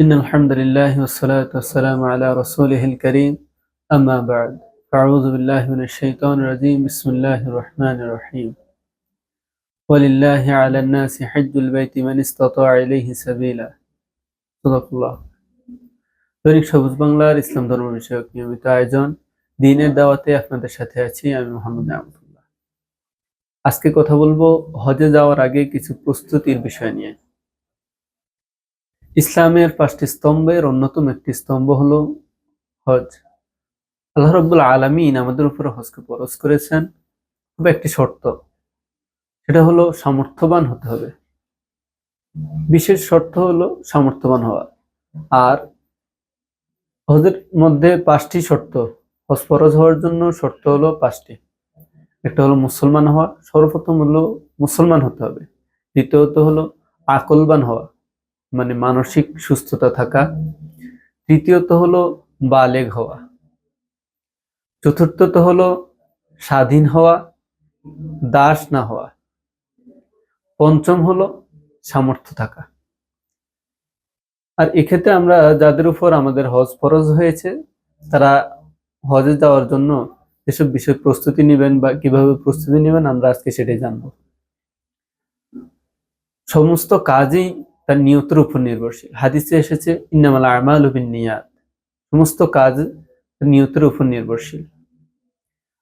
إن الحمد لله والصلاة والسلام على رسوله الكريم أما بعد فأعوذ بالله من الشيطان الرجيم بسم الله الرحمن الرحيم ولله على الناس حج البيت من استطاع إليه سبيلا صدق الله দৈনিক সবুজ বাংলার ইসলাম ধর্ম বিষয়ক নিয়মিত আয়োজন দিনের দাওয়াতে আপনাদের সাথে আছি আমি মোহাম্মদ আহমদুল্লাহ আজকে কথা বলবো হজে যাওয়ার আগে কিছু প্রস্তুতির বিষয় নিয়ে ইসলামের পাঁচটি স্তম্ভের অন্যতম একটি স্তম্ভ হলো হজ। আল্লাহ রব্বুল আলমিন আমাদের উপরে হজকে পরশ করেছেন। তবে একটি শর্ত, সেটা হলো সামর্থ্যবান হতে হবে। বিশেষ শর্ত হলো সামর্থ্যবান হওয়া। আর হজের মধ্যে পাঁচটি শর্ত, হজ ফরজ হওয়ার জন্য শর্ত হলো পাঁচটি। একটা হলো মুসলমান হওয়া, সর্বপ্রথম হলো মুসলমান হতে হবে। দ্বিতীয়ত হলো আকলবান হওয়া। মানে মানসিক সুস্থতা থাকা। তৃতীয়ত হলো বালেগ হওয়া। চতুর্থত হলো স্বাধীন হওয়া, দাস না হওয়া। পঞ্চম হলো সামর্থ্য থাকা। আর এক্ষেত্রে আমরা যাদের উপর আমাদের হজ ফরজ হয়েছে, তারা হজে যাওয়ার জন্য এসব বিষয় প্রস্তুতি নেবেন বা কীভাবে প্রস্তুতি নেবেন আমরা আজকে সেটাই জানব। সমস্ত কাজই তার নিয়তের উপর নির্ভরশীল। হাদিসে এসেছে, ইন্নামাল আমাল নিয়াত সমস্ত কাজ নিয়তের উপর নির্ভরশীল।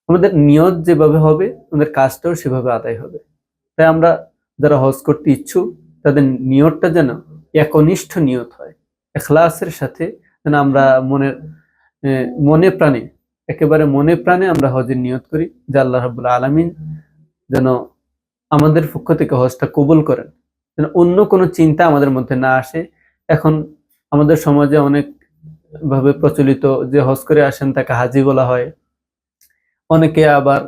আমাদের নিয়ত যেভাবে হবে, আমাদের কাজটাও সেভাবে আদায় হবে। তাই আমরা যারা হজ করতে ইচ্ছুক, তাদের নিয়তটা যেন একনিষ্ঠ নিয়ত হয়। এখলাসের সাথে যেন আমরা মনের মনে প্রাণে, একেবারে মনে প্রাণে আমরা হজের নিয়ত করি। যে আল্লাহ রাবুল্লাহ আলমিন যেন আমাদের পক্ষ থেকে হজটা কবুল করেন। যেন অন্য কোনো চিন্তা আমাদের মধ্যে না আসে। এখন আমাদের সমাজে অনেক ভাবে প্রচলিত যে হজ করে আসেন তাকে হাজি বলা হয়। অনেকে আবার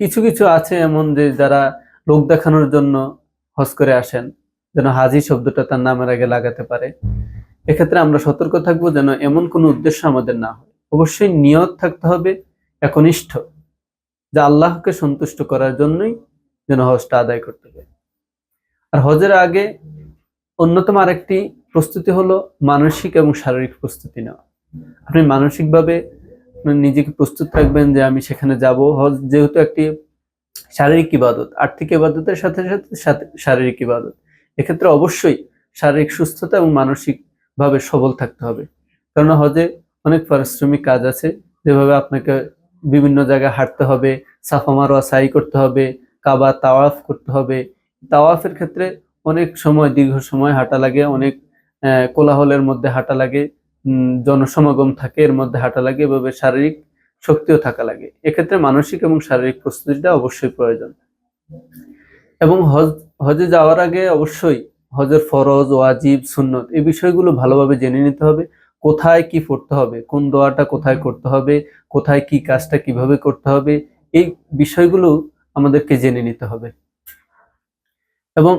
কিছু কিছু আছে এমন যে যারা লোক দেখানোর জন্য হজ করে আসেন, যেন হাজি শব্দটা তার নামের আগে লাগাতে পারে। এক্ষেত্রে আমরা সতর্ক থাকব যেন এমন কোনো উদ্দেশ্য আমাদের না হয়। অবশ্যই নিয়ত থাকতে হবে, একনিষ্ঠ, যা আল্লাহকে সন্তুষ্ট করার জন্যই যেন হজটা আদায় করতে হবে আর হজের আগে অন্যতম আরেকটি প্রস্তুতি হলো মানসিক এবং শারীরিক প্রস্তুতি নেওয়া। আপনি মানসিকভাবে নিজেকে প্রস্তুত রাখবেন যে আমি সেখানে যাব। হজ যেহেতু একটি শারীরিক ইবাদত, আর্থিক ইবাদতের সাথে সাথে শারীরিক ইবাদত। এক্ষেত্রে অবশ্যই শারীরিক সুস্থতা এবং মানসিকভাবে সবল থাকতে হবে। কারণ হজে অনেক পারিশ্রমিক কাজ আছে, যেভাবে আপনাকে বিভিন্ন জায়গায় হাঁটতে হবে, সাফা মারোয়া, সাই করতে হবে, কাবা তাওয়াফ করতে হবে তাওয়াফের ক্ষেত্রে অনেক সময়, দীর্ঘ সময় হাঁটা লাগে, অনেক কোলাহলের মধ্যে হাঁটা লাগে জনসমাগম থাকে, এর মধ্যে হাঁটা লাগে, এভাবে শারীরিক শক্তিও থাকা লাগে। এক্ষেত্রে মানসিক এবং শারীরিক প্রস্তুতিটা অবশ্যই প্রয়োজন। এবং হজ, হজে যাওয়ার আগে অবশ্যই হজের ফরজ, ওয়াজিব, সুন্নত এই বিষয়গুলো ভালোভাবে জেনে নিতে হবে। কোথায় কি পড়তে হবে, কোন দোয়াটা কোথায় করতে হবে, কোথায় কি কাজটা কীভাবে করতে হবে, এই বিষয়গুলো আমাদেরকে জেনে নিতে হবে। এবং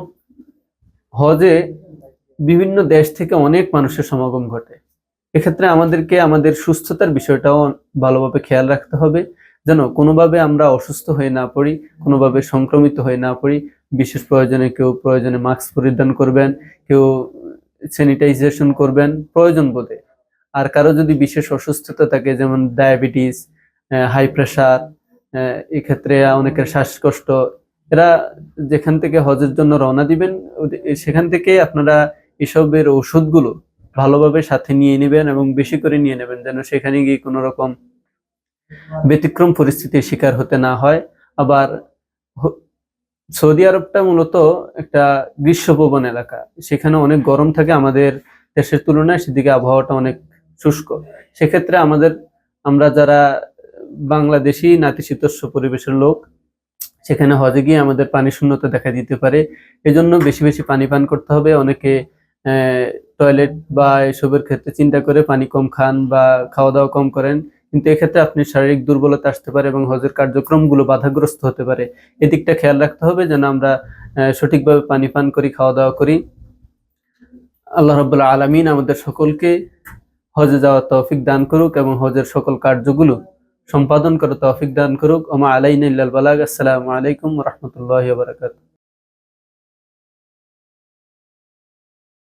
হজে বিভিন্ন দেশ থেকে অনেক মানুষের সমাগম ঘটে। এক্ষেত্রে আমাদেরকে আমাদের সুস্থতার বিষয়টাও ভালোভাবে খেয়াল রাখতে হবে, যেন কোনোভাবে আমরা অসুস্থ হয়ে না পড়ি, কোনোভাবে সংক্রমিত হয়ে না পড়ি। বিশেষ প্রয়োজনে কেউ প্রয়োজনে মাস্ক পরিধান করবেন, কেউ স্যানিটাইজেশন করবেন, প্রয়োজন বোধে। আর কারও যদি বিশেষ অসুস্থতা থাকে, যেমন ডায়াবেটিস হাই প্রেশার এক্ষেত্রে অনেকের শ্বাসকষ্ট এরা যেখান থেকে হজের জন্য রওনা দিবেন সেখান থেকে আপনারা এসবের ওষুধগুলো ভালোভাবে সাথে নিয়ে নেবেন এবং বেশি করে নিয়ে নেবেন যেন সেখানে গিয়ে কোনো রকম ব্যতিক্রম পরিস্থিতির শিকার হতে না হয়। আবার সৌদি আরবটা মূলত একটা গ্রীষ্মপ্রবণ এলাকা, সেখানে অনেক গরম থাকে আমাদের দেশের তুলনায়, সেদিকে আবহাওয়াটা অনেক শুষ্ক। সেক্ষেত্রে আমাদের, আমরা যারা বাংলাদেশি নাতিশীতোষ্ণ পরিবেশের লোক সেখানে হজে গিয়ে আমাদের পানি শূন্যতা দেখা দিতে পারে। এজন্য বেশি বেশি পানি পান করতে হবে। অনেকে টয়লেট বা এসবের ক্ষেত্রে চিন্তা করে পানি কম খান বা খাওয়া দাওয়া কম করেন। কিন্তু এক্ষেত্রে আপনি শারীরিক দুর্বলতা আসতে পারে এবং হজের কার্যক্রমগুলো বাধাগ্রস্ত হতে পারে। এদিকটা খেয়াল রাখতে হবে যেন আমরা সঠিকভাবে পানি পান করি খাওয়া দাওয়া করি। আল্লাহ রব্বুল্লাহ আলমিন আমাদের সকলকে হজে যাওয়ার তৌফিক দান করুক এবং হজের সকল কার্যগুলো সম্পাদন করে তৌফিক দান করুক। ওমা আলাইন বালাগ। আসসালামু আলাইকুম রহমতুল্লাহ বারকাত